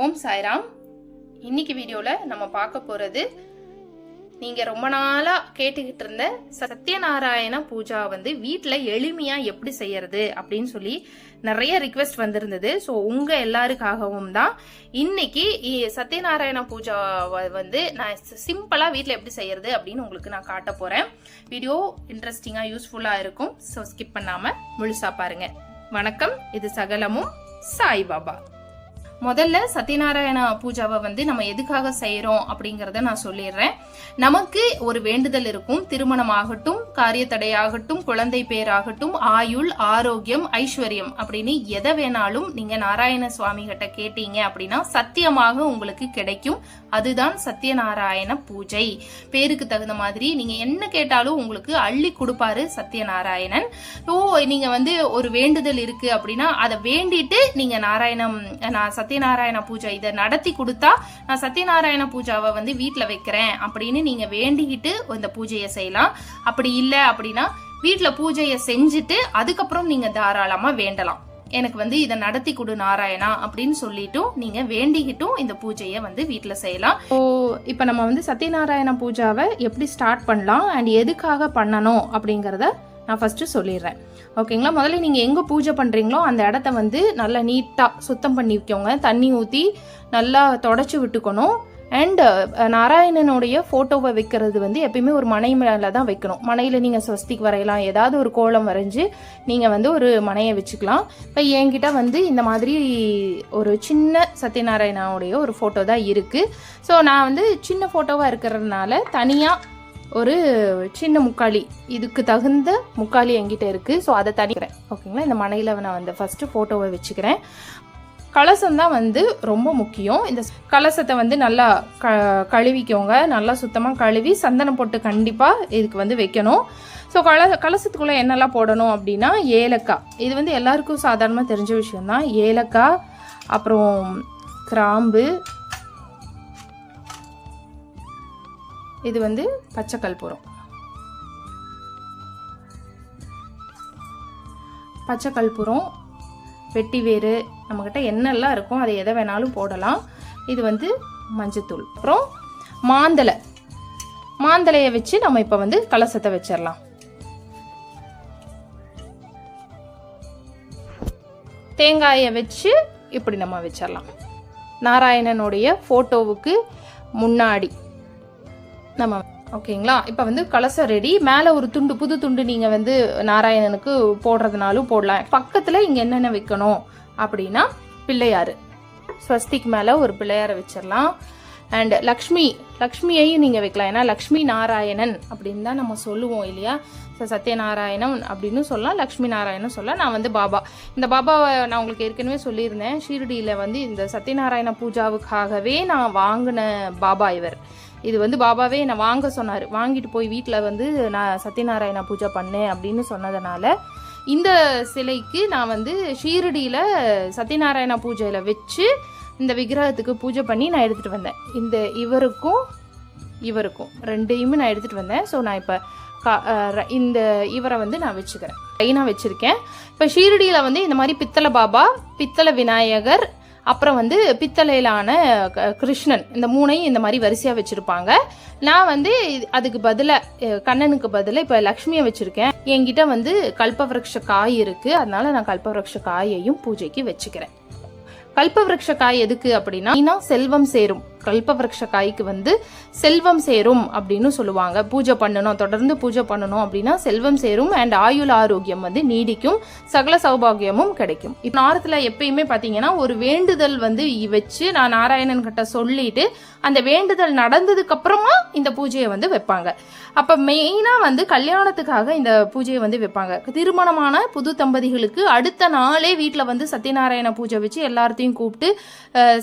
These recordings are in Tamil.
ஓம் சாய்ராம். இன்னைக்கு வீடியோவில் நம்ம பார்க்க போகிறது நீங்கள் ரொம்ப நாளாக கேட்டுக்கிட்டு இருந்த சத்யநாராயண பூஜா வந்து வீட்டில் எளிமையாக எப்படி செய்யறது அப்படின்னு சொல்லி நிறைய ரிக்வெஸ்ட் வந்திருந்தது. ஸோ உங்கள் எல்லாருக்காகவும் தான் இன்னைக்கு சத்யநாராயண பூஜாவை வந்து நான் சிம்பிளாக வீட்டில் எப்படி செய்யறது அப்படின்னு உங்களுக்கு நான் காட்ட போகிறேன் வீடியோ இன்ட்ரெஸ்டிங்காக யூஸ்ஃபுல்லாக இருக்கும். ஸோ ஸ்கிப் பண்ணாமல் முழுசாக பாருங்கள் வணக்கம். இது சகலமும் சாய்பாபா. முதல்ல சத்யநாராயண பூஜாவை வந்து நம்ம எதுக்காக செய்கிறோம் அப்படிங்கிறத நான் சொல்லிடுறேன். நமக்கு ஒரு வேண்டுதல் இருக்கும். திருமணம் ஆகட்டும் காரியத்தடையாகட்டும் குழந்தை பேராகட்டும் ஆயுள் ஆரோக்கியம் ஐஸ்வர்யம் அப்படின்னு எதை வேணாலும் நீங்கள் நாராயண சுவாமி கிட்ட கேட்டீங்க அப்படின்னா சத்தியமாக உங்களுக்கு கிடைக்கும். அதுதான் சத்யநாராயண பூஜை. பேருக்கு தகுந்த மாதிரி நீங்கள் என்ன கேட்டாலும் உங்களுக்கு அள்ளி கொடுப்பாரு சத்யநாராயணன். ஓ நீங்கள் வந்து ஒரு வேண்டுதல் இருக்குது அப்படின்னா அதை வேண்டிட்டு நீங்கள் நாராயணம் நான் சத்யநாராயண பூஜை இதை நடத்தி கொடுத்தா நான் சத்யநாராயண பூஜாவை வந்து வீட்டில் வைக்கிறேன் அப்படின்னு நீங்கள் வேண்டிக்கிட்டு இந்த பூஜையை செய்யலாம். அப்படி இல்லை அப்படின்னா வீட்டில் பூஜையை செஞ்சுட்டு அதுக்கப்புறம் நீங்கள் தாராளமாக வேண்டலாம். எனக்கு வந்து இதை நடத்தி கொடு நாராயணா அப்படின்னு சொல்லிட்டும் நீங்க வேண்டிக்கிட்டும் இந்த பூஜையை வந்து வீட்டில் செய்யலாம். ஸோ இப்போ நம்ம வந்து சத்யநாராயண பூஜாவை எப்படி ஸ்டார்ட் பண்ணலாம் அண்ட் எதுக்காக பண்ணணும் அப்படிங்கிறத நான் ஃபர்ஸ்ட் சொல்லிடுறேன். ஓகேங்களா? முதல்ல நீங்கள் எங்கே பூஜை பண்ணுறீங்களோ அந்த இடத்த வந்து நல்லா நீட்டாக சுத்தம் பண்ணி வைக்கோங்க தண்ணி ஊற்றி நல்லா தொடச்சி விட்டுக்கணும். அண்ட் நாராயணனுடைய ஃபோட்டோவை வைக்கிறது வந்து எப்பயுமே ஒரு மனை மேலே தான் வைக்கணும். மனையில் நீங்கள் ஸ்வஸ்திக் வரையலாம். ஏதாவது ஒரு கோலம் வரைஞ்சி நீங்கள் வந்து ஒரு மனையை வச்சுக்கலாம். இப்போ என்கிட்ட வந்து இந்த மாதிரி ஒரு சின்ன சத்யநாராயணனுடைய ஒரு ஃபோட்டோ தான் இருக்குது ஸோ நான் வந்து சின்ன ஃபோட்டோவாக இருக்கிறதுனால தனியாக ஒரு சின்ன முக்காளி இதுக்கு தகுந்த முக்காளி என்கிட்ட இருக்குது ஸோ அதை தனிக்கிறேன். ஓகேங்களா இந்த மனையில் நான் வந்து ஃபஸ்ட்டு ஃபோட்டோவை வச்சுக்கிறேன். கலசம் தான் வந்து ரொம்ப முக்கியம். இந்த கலசத்தை வந்து நல்லா க கழுவிக்கோங்க. நல்லா சுத்தமாக கழுவி சந்தனம் போட்டு கண்டிப்பாக இதுக்கு வந்து வைக்கணும். ஸோ கல கலசத்துக்குள்ளே என்னெல்லாம் போடணும் அப்படின்னா ஏலக்காய். இது வந்து எல்லாருக்கும் சாதாரணமாக தெரிஞ்ச விஷயம்தான். ஏலக்காய் அப்புறம் கிராம்பு இது வந்து பச்சை கற்பூரம் பச்சை கற்பூரம் வெட்டி வேறு நம்மக்கிட்ட என்னெல்லாம் இருக்கும் அதை எதை வேணாலும் போடலாம். இது வந்து மஞ்சத்தூள். அப்புறம் மாந்தலை மாந்தலையை வச்சு நம்ம இப்போ வந்து கலசத்தை வச்சிடலாம். தேங்காயை வச்சு இப்படி நம்ம வச்சிடலாம். நாராயணனுடைய ஃபோட்டோவுக்கு முன்னாடி. நம்ம ஓகேங்களா? இப்போ வந்து கலசம் ரெடி. மேலே ஒரு துண்டு புது துண்டு நீங்கள் வந்து நாராயணனுக்கு போடுறதுனாலும் போடலாம். பக்கத்தில் இங்கே என்னென்ன வைக்கணும் அப்படின்னா பிள்ளையார் ஸ்வஸ்திக் மேலே ஒரு பிள்ளையாரை வச்சிடலாம். அண்ட் லக்ஷ்மி லக்ஷ்மியையும் நீங்கள் வைக்கலாம். ஏன்னா லக்ஷ்மி நாராயணன் அப்படின்னு தான் நம்ம சொல்லுவோம் இல்லையா? ஸோ சத்யநாராயணன் அப்படின்னு சொல்லலாம். லக்ஷ்மி நாராயணன் சொல்லலாம். நான் வந்து பாபா. இந்த பாபாவை நான் உங்களுக்கு ஏற்கனவே சொல்லியிருந்தேன். ஷீரடியில் வந்து இந்த சத்யநாராயண பூஜாவுக்காகவே நான் வாங்கின பாபா இவர். இது வந்து பாபாவே என்னை வாங்க சொன்னார். வாங்கிட்டு போய் வீட்டில் வந்து நான் சத்யநாராயண பூஜை பண்ணேன் அப்படின்னு சொன்னதுனால இந்த சிலைக்கு நான் வந்து ஷீரடியில் சத்யநாராயண பூஜையில் வச்சு இந்த விக்கிரகத்துக்கு பூஜை பண்ணி நான் எடுத்துகிட்டு வந்தேன். இந்த இவருக்கும் இவருக்கும் ரெண்டையுமே நான் எடுத்துகிட்டு வந்தேன். ஸோ நான் இப்போ கா- ர- இந்த இவரை வந்து நான் வச்சுக்கிறேன். கைனா வச்சுருக்கேன். இப்போ ஷீரடியில் வந்து இந்த மாதிரி பித்தளை பாபா பித்தளை விநாயகர் அப்புறம் வந்து பித்தளையிலான க- கிருஷ்ணன். இந்த மூணையும் இந்த மாதிரி வரிசையாக வச்சுருப்பாங்க. நான் வந்து அதுக்கு பதிலாக கண்ணனுக்கு பதிலாக இப்போ லக்ஷ்மியை வச்சுருக்கேன். என்கிட்ட வந்து கல்பவருஷ காய் இருக்குது அதனால நான் கல்பவருஷ காயையும் பூஜைக்கு வச்சுக்கிறேன். கல்பவருஷ காய் எதுக்கு அப்படின்னா செல்வம் சேரும். கல்பவருஷ காய்க்கு வந்து செல்வம் சேரும் அப்படின்னு சொல்லுவாங்க. பூஜை பண்ணணும் தொடர்ந்து பூஜை பண்ணணும் அப்படின்னா செல்வம் சேரும் அண்ட் ஆயுள் ஆரோக்கியம் வந்து நீடிக்கும் சகல சௌபாகியமும் கிடைக்கும். இப்போ நாரத்தில் எப்பயுமே பார்த்தீங்கன்னா ஒரு வேண்டுதல் வந்து வச்சு நான் நாராயணன் கிட்ட சொல்லிட்டு அந்த வேண்டுதல் நடந்ததுக்கு அப்புறமா இந்த பூஜையை வந்து வைப்பாங்க. அப்போ மெயினாக வந்து கல்யாணத்துக்காக இந்த பூஜையை வந்து வைப்பாங்க. திருமணமான புது தம்பதிகளுக்கு அடுத்த நாளே வீட்டில் வந்து சத்யநாராயண பூஜை வச்சு எல்லாத்தையும் கூப்பிட்டு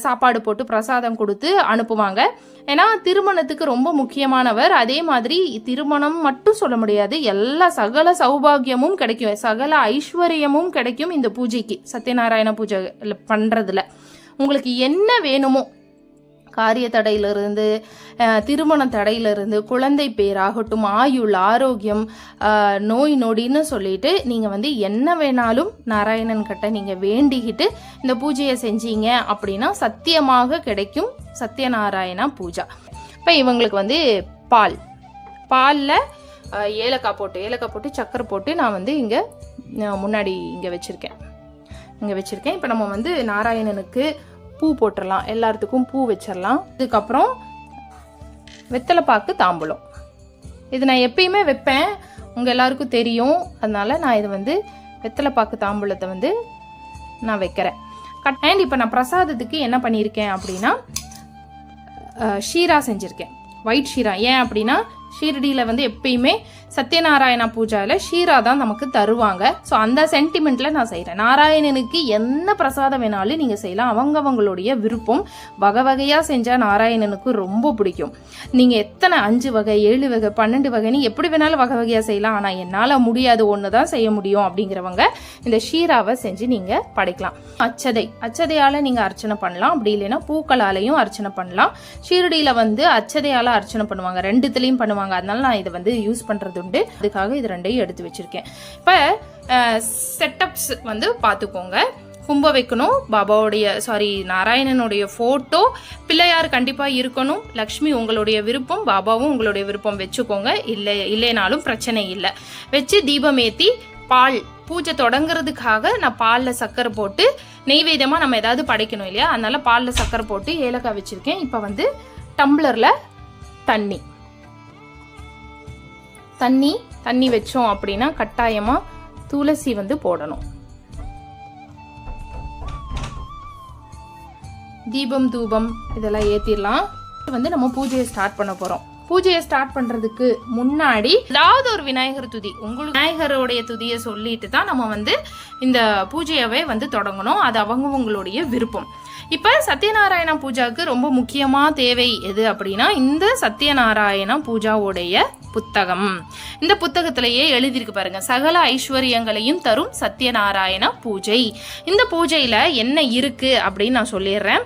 சாப்பாடு போட்டு பிரசாதம் கொடுத்து அனுப்புவாங்க. ஏன்னா திருமணத்துக்கு ரொம்ப முக்கியமானவர். அதே மாதிரி திருமணம் மட்டும் சொல்ல முடியாது. எல்லா சகல சௌபாகியமும் கிடைக்கும். சகல ஐஸ்வர்யமும் கிடைக்கும் இந்த பூஜைக்கு. சத்யநாராயண பூஜை பண்ணுறதுல உங்களுக்கு என்ன வேணுமோ காரிய தடையிலிருந்து திருமண தடையிலிருந்து குழந்தை பேராகட்டும் ஆயுள் ஆரோக்கியம் நோய் நொடின்னு சொல்லிட்டு நீங்கள் வந்து என்ன வேணாலும் நாராயணன் கிட்ட நீங்கள் வேண்டிக்கிட்டு இந்த பூஜையை செஞ்சீங்க அப்படின்னா சத்தியமாக கிடைக்கும் சத்யநாராயணா பூஜா. இப்போ இவங்களுக்கு வந்து பால். பாலில் ஏலக்காய் போட்டு ஏலக்காய் போட்டு சக்கரை போட்டு நான் வந்து இங்கே முன்னாடி இங்கே வச்சுருக்கேன். இங்கே வச்சுருக்கேன். இப்போ நம்ம வந்து நாராயணனுக்கு பூ போட்டுடலாம் எல்லாத்துக்கும் பூ வச்சிடலாம் இதுக்கப்புறம் வெத்தலைப்பாக்கு தாம்பூலம். இது நான் எப்பயுமே வைப்பேன். உங்கள் எல்லாருக்கும் தெரியும். அதனால் நான் இது வந்து வெத்தலைப்பாக்கு தாம்பூலத்தை வந்து நான் வைக்கிறேன். கட் அண்ட் இப்போ நான் பிரசாதத்துக்கு என்ன பண்ணியிருக்கேன் அப்படின்னா ஷீரா செஞ்சுருக்கேன். ஒயிட் ஷீரா. ஏன் அப்படின்னா ஷீரடியில் வந்து எப்பயுமே சத்யநாராயணா பூஜாவில் ஷீரா தான் நமக்கு தருவாங்க. ஸோ அந்த சென்டிமெண்ட்டில் நான் செய்கிறேன் நாராயணனுக்கு என்ன பிரசாதம் வேணாலும் நீங்கள் செய்யலாம். அவங்கவங்களுடைய விருப்பம். வகை வகையாக செஞ்சால் நாராயணனுக்கு ரொம்ப பிடிக்கும். நீங்கள் எத்தனை அஞ்சு வகை ஏழு வகை பன்னெண்டு வகைன்னு எப்படி வேணாலும் வகை வகையாக செய்யலாம். ஆனால் என்னால் முடியாது ஒன்று தான் செய்ய முடியும் அப்படிங்கிறவங்க இந்த ஷீராவை செஞ்சு நீங்கள் படைக்கலாம். அச்சதை. அச்சதையால் நீங்கள் அர்ச்சனை பண்ணலாம். அப்படி இல்லைன்னா பூக்களாலையும் அர்ச்சனை பண்ணலாம். ஷீரடியில் வந்து அச்சதையால் அர்ச்சனை பண்ணுவாங்க. ரெண்டுத்துலேயும் பண்ணுவாங்க. அதனால நான் இதை வந்து யூஸ் பண்ணுறது உண்டு அதுக்காக இது ரெண்டையும் எடுத்து வச்சுருக்கேன். இப்போ செட்டப்ஸ் வந்து பார்த்துக்கோங்க கும்ப வைக்கணும். பாபாவுடைய சாரி நாராயணனுடைய ஃபோட்டோ பிள்ளையார் கண்டிப்பாக இருக்கணும். லக்ஷ்மி உங்களுடைய விருப்பம் பாபாவும் உங்களுடைய விருப்பம் வச்சுக்கோங்க. இல்லை இல்லைனாலும் பிரச்சனை இல்லை. வச்சு தீபமேத்தி பால் பூஜை தொடங்குறதுக்காக நான் பாலில் சக்கரை போட்டு நெய்வேதியமாக நம்ம ஏதாவது படைக்கணும் இல்லையா? அதனால் பாலில் சக்கரை போட்டு ஏலக்காய் வச்சுருக்கேன். இப்போ வந்து டம்ளரில் தண்ணி. தண்ணி தண்ணி வச்சோம் அப்படின்னா கட்டாயமாக துளசி வந்து போடணும். தீபம் தூபம் இதெல்லாம் ஏற்றிடலாம் வந்து நம்ம பூஜையை ஸ்டார்ட் பண்ண போகிறோம் பூஜையை ஸ்டார்ட் பண்றதுக்கு முன்னாடி ஏதாவது ஒரு விநாயகர் துதி உங்களுக்கு விநாயகருடைய துதியை சொல்லிட்டு தான் நம்ம வந்து இந்த பூஜையவே வந்து தொடங்கணும். அது அவங்கவுங்களுடைய விருப்பம். இப்போ சத்யநாராயண பூஜாவுக்கு ரொம்ப முக்கியமாக தேவை எது அப்படின்னா இந்த சத்யநாராயண பூஜாவுடைய புத்தகம். இந்த புத்தகத்திலேயே எழுதியிருக்கு பாருங்க சகல ஐஸ்வர்யங்களையும் தரும் சத்யநாராயண பூஜை. இந்த பூஜையில் என்ன இருக்கு அப்படின்னு நான் சொல்லிடுறேன்.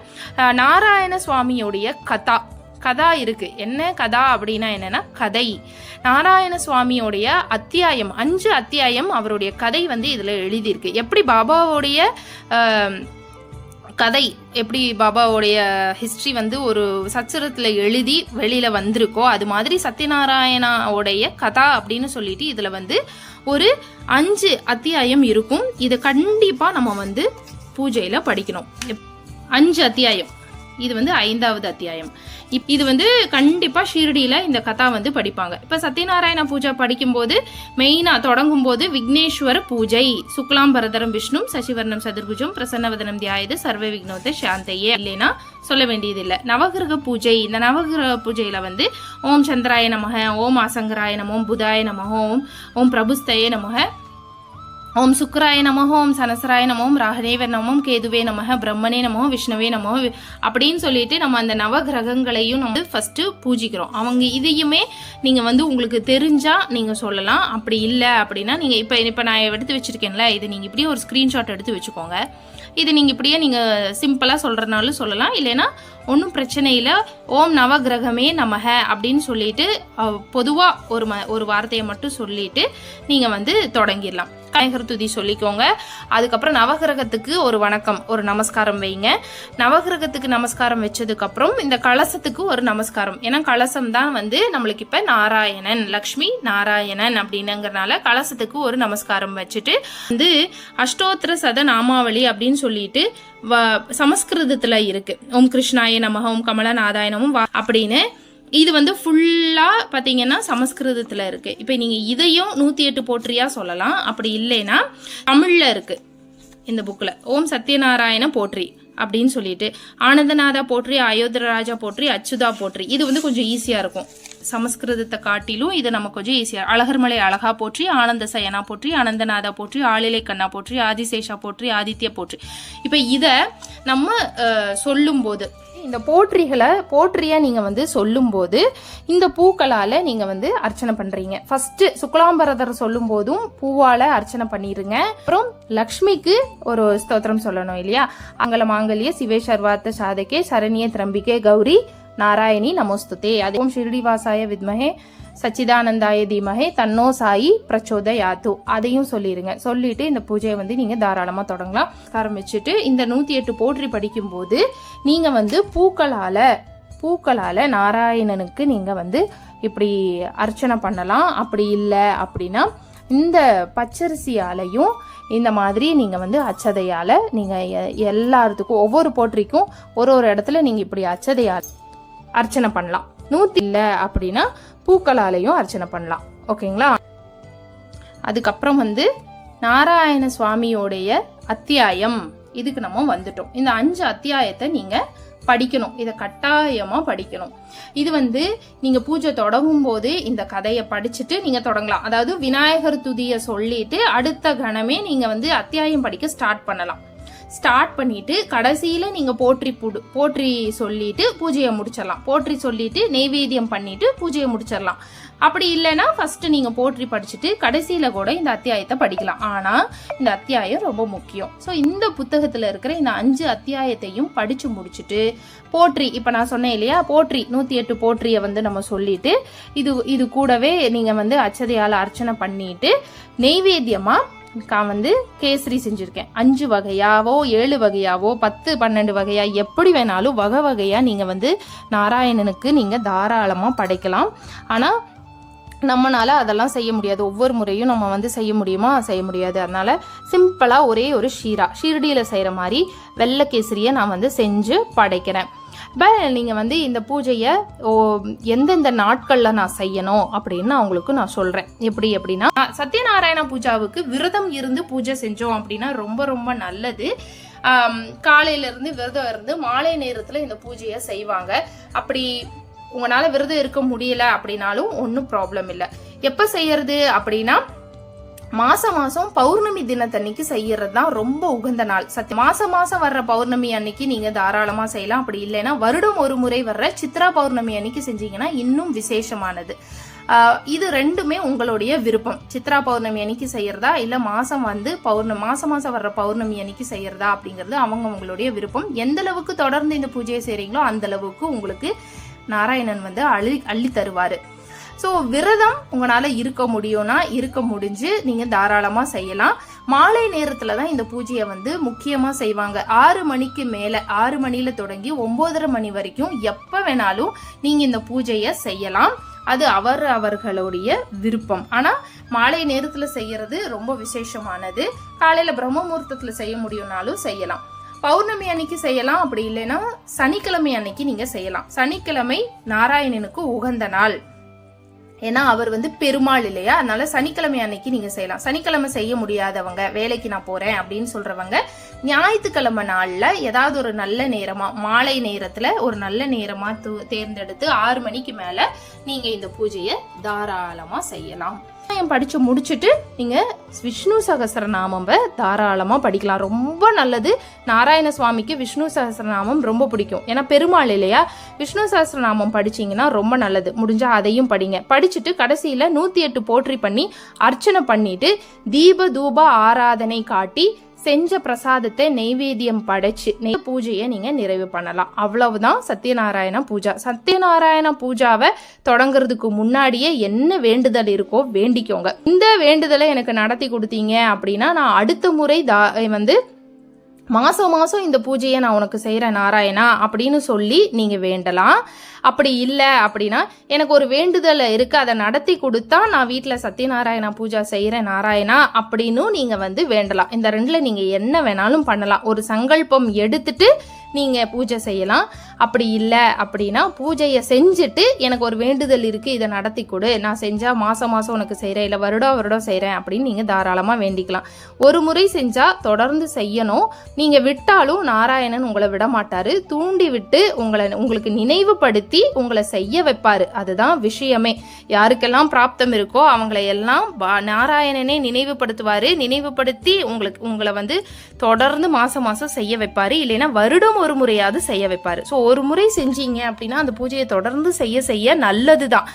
நாராயண சுவாமியுடைய கதா. கதா இருக்கு. என்ன கதா அப்படின்னா என்னன்னா கதை. நாராயண சுவாமியோடைய அத்தியாயம் அஞ்சு அத்தியாயம் அவருடைய கதை வந்து இதில் எழுதியிருக்கு. எப்படி பாபாவுடைய கதை எப்படி பாபாவுடைய ஹிஸ்ட்ரி வந்து ஒரு சச்சரத்தில் எழுதி வெளியில் வந்திருக்கோ அது மாதிரி சத்யநாராயணாவுடைய கதா அப்படின்னு சொல்லிட்டு இதில் வந்து ஒரு அஞ்சு அத்தியாயம் இருக்கும். இதை கண்டிப்பாக நம்ம வந்து பூஜையில் படிக்கணும். எப்- அஞ்சு அத்தியாயம். இது வந்து ஐந்தாவது அத்தியாயம். இப் இது வந்து கண்டிப்பாக ஷீரடியில் இந்த கதா வந்து படிப்பாங்க. இப்போ சத்யநாராயண பூஜை படிக்கும்போது மெயினாக தொடங்கும் போது விக்னேஸ்வர பூஜை சுக்லாம் பரதரம் விஷ்ணு சசிவர்ணம் சதுர்புஜம் பிரசன்னவதனம் தியாயது சர்வ விக்னோத சாந்தையே இல்லைன்னா சொல்ல வேண்டியதில்லை. நவகிரக பூஜை இந்த நவகிரக பூஜையில் வந்து ஓம் சந்திராய நமக ஓம் ஆசங்கராய நமோம் புதாய நமக ஓம் ஓம் பிரபுஸ்தய நமக ஓம் சுக்கராய நமோ ஓம் சனசராய நம ஓம் நமோம் கேதுவே நமக பிரம்மனே நமோ விஷ்ணுவே நமோ அப்படின்னு சொல்லிட்டு நம்ம அந்த நவகிரகங்களையும் நம்ம ஃபஸ்ட்டு பூஜிக்கிறோம். அவங்க இதையுமே நீங்கள் வந்து உங்களுக்கு தெரிஞ்சால் நீங்கள் சொல்லலாம். அப்படி இல்லை அப்படின்னா நீங்கள் இப்போ இப்போ நான் எடுத்து வச்சுருக்கேன்ல இது நீங்கள் இப்படியே ஒரு ஸ்க்ரீன்ஷாட் எடுத்து வச்சுக்கோங்க. இது நீங்கள் இப்படியே நீங்கள் சிம்பிளாக சொல்கிறனாலும் சொல்லலாம். இல்லைன்னா ஒன்றும் பிரச்சனை இல்லை. ஓம் நவகிரகமே நமக அப்படின்னு சொல்லிட்டு பொதுவாக ஒரு ம ஒரு வார்த்தையை மட்டும் சொல்லிட்டு நீங்கள் வந்து தொடங்கிடலாம். விநாயகர் துதி சொல்லிக்கோங்க. அதுக்கப்புறம் நவகிரகத்துக்கு ஒரு வணக்கம் ஒரு நமஸ்காரம் வைங்க. நவகிரகத்துக்கு நமஸ்காரம் வச்சதுக்கப்புறம் இந்த கலசத்துக்கு ஒரு நமஸ்காரம். ஏன்னா கலசம் தான் வந்து நம்மளுக்கு இப்போ நாராயணன் லக்ஷ்மி நாராயணன் அப்படின்னுங்கிறனால கலசத்துக்கு ஒரு நமஸ்காரம் வச்சுட்டு வந்து அஷ்டோத்திர சத நாமாவளி அப்படின்னு சொல்லிட்டு வ- சமஸ்கிருதத்தில் இருக்குது ஓம் கிருஷ்ணாய நமக ஓம் கமலநாதாயனமும் வா- அப்படின்னு இது வந்து ஃபுல்லாக பார்த்தீங்கன்னா சமஸ்கிருதத்தில் இருக்கு. இப்போ நீங்கள் இதையும் நூற்றி எட்டு போற்றியாக சொல்லலாம். அப்படி இல்லைன்னா தமிழில் இருக்கு இந்த புக்கில் ஓம் சத்யநாராயண போற்றி அப்படின்னு சொல்லிட்டு ஆனந்தநாதா போற்றி அயோத்தியராஜா போற்றி அச்சுதா போற்றி. இது வந்து கொஞ்சம் ஈஸியாக இருக்கும். சமஸ்கிருதத்தை காட்டிலும் இது நமக்கு கொஞ்சம் ஈஸியாக அழகர்மலை அழகா போற்றி ஆனந்த சயனா போற்றி ஆனந்தநாதா போற்றி ஆளிலை கண்ணா போற்றி ஆதிசேஷா போற்றி ஆதித்ய போற்றி. இப்போ இதை நம்ம சொல்லும்போது இந்த போற்றிகளை போற்றியை நீங்கள் வந்து சொல்லும்போது இந்த பூக்களால் நீங்கள் வந்து அர்ச்சனை பண்ணுறீங்க ஃபஸ்ட்டு சுக்லாம்பரதர் சொல்லும்போதும் பூவால் அர்ச்சனை பண்ணிடுங்க அப்புறம் லக்ஷ்மிக்கு ஒரு ஸ்தோத்திரம் சொல்லணும் இல்லையா? அங்கல மாங்கல்ய சிவே சர்வார்த்த சாதகே சரணிய திரம்பிகே கௌரி நாராயணி நமோஸ்துதே. அது ஓம் ஷிரடிவாசாய வித்மஹே சச்சிதானந்தாய தீமஹே தன்னோ சாயி பிரச்சோதயாத்து. அதையும் சொல்லிடுங்க சொல்லிட்டு இந்த பூஜையை வந்து நீங்கள் தாராளமாக தொடங்கலாம். ஆரம்பிச்சுட்டு இந்த நூற்றி எட்டு போற்றி படிக்கும்போது நீங்கள் வந்து பூக்களால் பூக்களால் நாராயணனுக்கு நீங்கள் வந்து இப்படி அர்ச்சனை பண்ணலாம். அப்படி இல்லை அப்படின்னா இந்த பச்சரிசியாலையும் இந்த மாதிரி நீங்கள் வந்து அச்சதையால் நீங்கள் எல்லாத்துக்கும் ஒவ்வொரு போற்றிக்கும் ஒரு ஒரு இடத்துல நீங்கள் இப்படி அச்சதையால் அர்ச்சனை பண்ணலாம். நூற்றி இல்லை அப்படின்னா பூக்களாலையும் அர்ச்சனை பண்ணலாம். ஓகேங்களா? அதுக்கப்புறம் வந்து நாராயண சுவாமியோடைய அத்தியாயம். இதுக்கு நம்ம வந்துட்டோம். இந்த அஞ்சு அத்தியாயத்தை நீங்கள் படிக்கணும். இதை கட்டாயமாக படிக்கணும். இது வந்து நீங்கள் பூஜை தொடங்கும் போது இந்த கதையை படிச்சுட்டு நீங்கள் தொடங்கலாம். அதாவது விநாயகர் துதியை சொல்லிட்டு அடுத்த கணமே நீங்கள் வந்து அத்தியாயம் படிக்க ஸ்டார்ட் பண்ணலாம். ஸ்டார்ட் பண்ணிட்டு கடைசியில் நீங்கள் போற்றி புடு போற்றி சொல்லிட்டு பூஜையை முடிச்சிடலாம். போற்றி சொல்லிட்டு நெய்வேத்தியம் பண்ணிட்டு பூஜையை முடிச்சிடலாம். அப்படி இல்லைன்னா ஃபஸ்ட்டு நீங்கள் போற்றி படிச்சுட்டு கடைசியில் கூட இந்த அத்தியாயத்தை படிக்கலாம். ஆனால் இந்த அத்தியாயம் ரொம்ப முக்கியம். ஸோ இந்த புத்தகத்தில் இருக்கிற இந்த அஞ்சு அத்தியாயத்தையும் படித்து முடிச்சுட்டு போற்றி இப்போ நான் சொன்னேன் இல்லையா? போற்றி நூற்றி எட்டு போற்றியை வந்து நம்ம சொல்லிட்டு இது இது கூடவே நீங்கள் வந்து அச்சதையால் அர்ச்சனை பண்ணிட்டு நெய்வேத்தியமாக நான் வந்து கேசரி செஞ்சுருக்கேன். அஞ்சு வகையாவோ ஏழு வகையாவோ பத்து பன்னெண்டு வகையா எப்படி வேணாலும் வகை வகையாக நீங்கள் வந்து நாராயணனுக்கு நீங்கள் தாராளமாக படைக்கலாம். ஆனால் நம்மளால் அதெல்லாம் செய்ய முடியாது. ஒவ்வொரு முறையும் நம்ம வந்து செய்ய முடியுமா? செய்ய முடியாது. அதனால் சிம்பிளாக ஒரே ஒரு ஷீரா. ஷீரடியில் செய்கிற மாதிரி வெள்ளை கேசரியை நான் வந்து செஞ்சு படைக்கிறேன். நீங்கள் வந்து இந்த பூஜையை ஓ எந்தெந்த நாட்களில் நான் செய்யணும் அப்படின்னு அவங்களுக்கு நான் சொல்கிறேன் எப்படி அப்படின்னா சத்யநாராயண பூஜாவுக்கு விரதம் இருந்து பூஜை செஞ்சோம் அப்படின்னா ரொம்ப ரொம்ப நல்லது. காலையிலேருந்து விரதம் இருந்து மாலை நேரத்தில் இந்த பூஜையை செய்வாங்க. அப்படி உங்களால் விரதம் இருக்க முடியல அப்படின்னாலும் ஒன்றும் ப்ராப்ளம் இல்லை. எப்போ செய்யறது அப்படின்னா மாசம் மாசம் பௌர்ணமி தினத்தன்னைக்கு செய்யறது தான் ரொம்ப உகந்த நாள். சத்திய மாசம் மாசம் வர்ற பௌர்ணமி அன்னைக்கு நீங்க தாராளமா செய்யலாம். அப்படி இல்லைன்னா வருடம் ஒரு முறை வர்ற சித்ரா பௌர்ணமி அன்னைக்கு செஞ்சீங்கன்னா இன்னும் விசேஷமானது. இது ரெண்டுமே உங்களுடைய விருப்பம். சித்ரா பௌர்ணமி அன்னைக்கு செய்யறதா? இல்ல மாசம் வந்து பௌர்ணமி மாசம் மாசம் வர்ற பௌர்ணமி அன்னைக்கு செய்யறதா? அப்படிங்கிறது அவங்க உங்களுடைய விருப்பம். எந்த அளவுக்கு தொடர்ந்து இந்த பூஜையை செய்றீங்களோ அந்த அளவுக்கு உங்களுக்கு நாராயணன் வந்து அள்ளி அள்ளி தருவாரு. ஸோ விரதம் உங்களால் இருக்க முடியும்னா இருக்க முடிஞ்சு நீங்கள் தாராளமாக செய்யலாம். மாலை நேரத்தில் தான் இந்த பூஜையை வந்து முக்கியமாக செய்வாங்க. ஆறு மணிக்கு மேலே ஆறு மணியில் தொடங்கி ஒம்போதரை மணி வரைக்கும் எப்போ வேணாலும் நீங்கள் இந்த பூஜையை செய்யலாம். அது அவர் அவர்களுடைய விருப்பம். ஆனால் மாலை நேரத்தில் செய்கிறது ரொம்ப விசேஷமானது. காலையில் பிரம்மமுகூர்த்தத்தில் செய்ய முடியும்னாலும் செய்யலாம். பௌர்ணமி அன்னைக்கு செய்யலாம். அப்படி இல்லைன்னா சனிக்கிழமை அன்னைக்கு நீங்கள் செய்யலாம். சனிக்கிழமை நாராயணனுக்கு உகந்த நாள். ஏன்னா அவர் வந்து பெருமாள் இல்லையா? அதனால சனிக்கிழமை அன்னைக்கு நீங்க செய்யலாம். சனிக்கிழமை செய்ய முடியாதவங்க வேலைக்கு நான் போறேன் அப்படின்னு சொல்றவங்க ஞாயிற்றுக்கிழமை நாள்ல ஏதாவது ஒரு நல்ல நேரமா மாலை நேரத்துல ஒரு நல்ல நேரமா தேர்ந்தெடுத்து ஆறு மணிக்கு மேல நீங்க இந்த பூஜையை தாராளமா செய்யலாம். அத்தியாயம் படித்து முடிச்சுட்டு நீங்கள் விஷ்ணு சகசரநாமம் தாராளமாக படிக்கலாம். ரொம்ப நல்லது. நாராயண சுவாமிக்கு விஷ்ணு சகசரநாமம் ரொம்ப பிடிக்கும். ஏன்னா பெருமாள் இல்லையா? விஷ்ணு சகசரநாமம் படிச்சீங்கன்னா ரொம்ப நல்லது. முடிஞ்சால் அதையும் படிங்க. படிச்சுட்டு கடைசியில் நூற்றி எட்டு போற்றி பண்ணி அர்ச்சனை பண்ணிட்டு தீப தூப ஆராதனை காட்டி செஞ்ச பிரசாதத்தை நெய்வேத்தியம் படைச்சு நெய் பூஜையை நீங்க நிறைவு பண்ணலாம். அவ்வளவுதான் சத்யநாராயண பூஜா. சத்யநாராயண பூஜாவை தொடங்குறதுக்கு முன்னாடியே என்ன வேண்டுதல் இருக்கோ வேண்டிக்கோங்க. இந்த வேண்டுதலை எனக்கு நடத்தி கொடுத்தீங்க அப்படின்னா நான் அடுத்த முறை தா வந்து மாதம் மாதம் இந்த பூஜையை நான் உனக்கு செய்கிறேன் நாராயணா அப்படின்னு சொல்லி நீங்கள் வேண்டலாம். அப்படி இல்லை அப்படின்னா எனக்கு ஒரு வேண்டுதல் இருக்குது அதை நடத்தி கொடுத்தா நான் வீட்டில் சத்யநாராயணா பூஜா செய்கிறேன் நாராயணா அப்படின்னு நீங்கள் வந்து வேண்டலாம். இந்த ரெண்டில் நீங்கள் என்ன வேணாலும் பண்ணலாம். ஒரு சங்கல்பம் எடுத்துட்டு நீங்கள் பூஜை செய்யலாம். அப்படி இல்லை அப்படின்னா பூஜையை செஞ்சுட்டு எனக்கு ஒரு வேண்டுதல் இருக்குது இதை நடத்தி கொடு. நான் செஞ்சால் மாதம் மாதம் உனக்கு செய்கிறேன் இல்லை வருடம் வருடம் செய்கிறேன் அப்படின்னு நீங்கள் தாராளமாக வேண்டிக்கலாம். ஒரு முறை செஞ்சால் தொடர்ந்து செய்யணும். நீங்கள் விட்டாலும் நாராயணன் உங்களை விட மாட்டார். தூண்டி விட்டு உங்களை உங்களுக்கு நினைவுபடுத்தி உங்களை செய்ய வைப்பார். அதுதான் விஷயமே. யாருக்கெல்லாம் பிராப்தம் இருக்கோ அவங்கள எல்லாம் நாராயணனே நினைவுபடுத்துவார். நினைவுபடுத்தி உங்களுக்கு உங்களை வந்து தொடர்ந்து மாதம் மாதம் செய்ய வைப்பார். இல்லைன்னா வருடம் ஒரு முறையாவது செய்ய வைப்பார். ஸோ ஒரு முறை செஞ்சீங்க அப்படின்னா அந்த பூஜையை தொடர்ந்து செய்ய செய்ய நல்லது தான்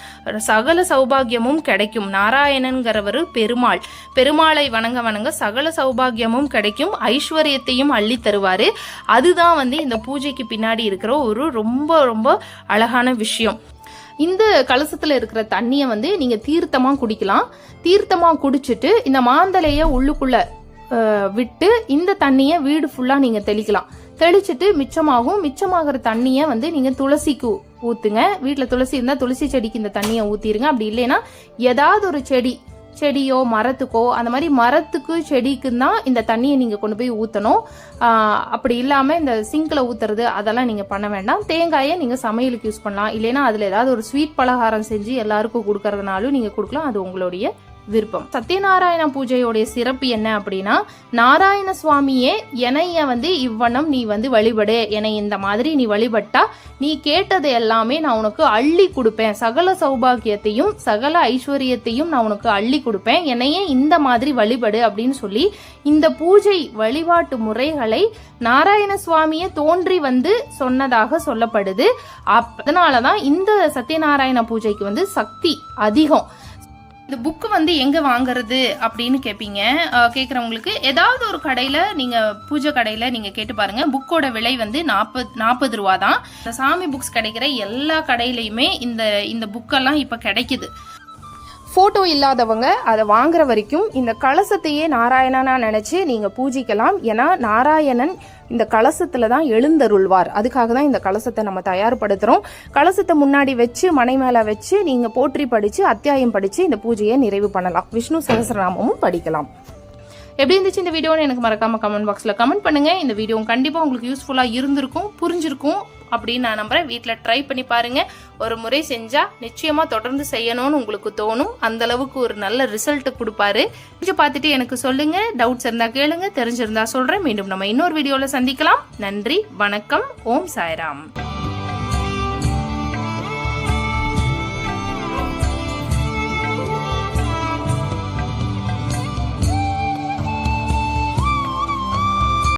சகல சௌபாகியமும் கிடைக்கும். நாராயணன்கிறவர் பெருமாள். பெருமாளை வணங்க வணங்க சகல சௌபாகியமும் கிடைக்கும். ஐஸ்வர்யத்தையும் அள்ளி தருவார். அதுதான் வந்து இந்த பூஜைக்கு பின்னாடி இருக்கிற ஒரு ரொம்ப ரொம்ப அழகான விஷயம். இந்த கலசத்தில் இருக்கிற தண்ணியை வந்து நீங்கள் தீர்த்தமாக குடிக்கலாம். தீர்த்தமாக குடிச்சிட்டு இந்த மாந்தலையை உள்ளுக்குள்ளே விட்டு இந்த தண்ணியை வீடு ஃபுல்லாக நீங்கள் தெளிக்கலாம். தெளிச்சிட்டு மிச்சமாகும். மிச்சமாகிற தண்ணியை வந்து நீங்கள் துளசிக்கு ஊற்றுங்க வீட்டில் துளசி இருந்தால் துளசி செடிக்கு இந்த தண்ணியை ஊற்றிடுங்க அப்படி இல்லைன்னா ஏதாவது ஒரு செடி செடியோ மரத்துக்கோ அந்த மாதிரி மரத்துக்கு செடிக்கு தான் இந்த தண்ணியை நீங்கள் கொண்டு போய் ஊற்றணும் அப்படி இல்லாமல் இந்த சிங்கில் ஊற்றுறது அதெல்லாம் நீங்கள் பண்ண வேண்டாம். தேங்காயை நீங்கள் சமையலுக்கு யூஸ் பண்ணலாம். இல்லைன்னா அதில் ஏதாவது ஒரு ஸ்வீட் பலகாரம் செஞ்சு எல்லாருக்கும் கொடுக்கறதுனாலும் நீங்கள் கொடுக்கலாம். அது உங்களுடைய விருப்பம். சத்யநாராயண பூஜையோடைய சிறப்பு என்ன அப்படின்னா நாராயண சுவாமியே என்னைய வந்து இவ்வண்ணம் நீ வந்து வழிபடு. என்னை இந்த மாதிரி நீ வழிபட்டா நீ கேட்டது எல்லாமே நான் உனக்கு அள்ளி கொடுப்பேன். சகல சௌபாகியத்தையும் சகல ஐஸ்வர்யத்தையும் நான் உனக்கு அள்ளி கொடுப்பேன். என்னையே இந்த மாதிரி வழிபடு அப்படின்னு சொல்லி இந்த பூஜை வழிபாட்டு முறைகளை நாராயண சுவாமியே தோன்றி வந்து சொன்னதாக சொல்லப்படுது. அதனால தான் இந்த சத்யநாராயண பூஜைக்கு வந்து சக்தி அதிகம். இந்த புக்கு வந்து எங்கே வாங்குறது அப்படின்னு கேட்பீங்க கேட்குறவங்களுக்கு ஏதாவது ஒரு கடையில் நீங்கள் பூஜை கடையில் நீங்கள் கேட்டு பாருங்கள் புக்கோட விலை வந்து நாற்பது நாற்பது ரூபா தான். இந்த சாமி புக்ஸ் கிடைக்கிற எல்லா கடையிலையுமே இந்த இந்த புக்கெல்லாம் இப்போ கிடைக்குது. ஃபோட்டோ இல்லாதவங்க அதை வாங்குற வரைக்கும் இந்த கலசத்தையே நாராயணனாக நினச்சி நீங்கள் பூஜிக்கலாம். ஏன்னா நாராயணன் இந்த கலசத்தில் தான் எழுந்தருள்வார். அதுக்காக தான் இந்த கலசத்தை நம்ம தயார்படுத்துகிறோம் கலசத்தை முன்னாடி வச்சு மனை மேலே வச்சு நீங்கள் போற்றி படித்து அத்தியாயம் படித்து இந்த பூஜையை நிறைவு பண்ணலாம். விஷ்ணு சகஸ்ரநாமமும் படிக்கலாம். எப்படி இருந்துச்சு இந்த வீடியோன்னு எனக்கு மறக்காம கமெண்ட் பாக்ஸில் கமெண்ட் பண்ணுங்கள் இந்த வீடியோ கண்டிப்பாக உங்களுக்கு யூஸ்ஃபுல்லாக இருந்திருக்கும் புரிஞ்சிருக்கும் அப்படின்னு நான் நம்புகிறேன் வீட்டில் ட்ரை பண்ணி பாருங்கள் ஒரு முறை செஞ்சால் நிச்சயமாக தொடர்ந்து செய்யணும்னு உங்களுக்கு தோணும். அந்தளவுக்கு ஒரு நல்ல ரிசல்ட் கொடுப்பாரு. கொஞ்சம் பார்த்துட்டு எனக்கு சொல்லுங்கள் டவுட்ஸ் இருந்தால் கேளுங்க. தெரிஞ்சிருந்தா சொல்கிறேன் மீண்டும் நம்ம இன்னொரு வீடியோவில் சந்திக்கலாம். நன்றி வணக்கம். ஓம் சாய்ராம்.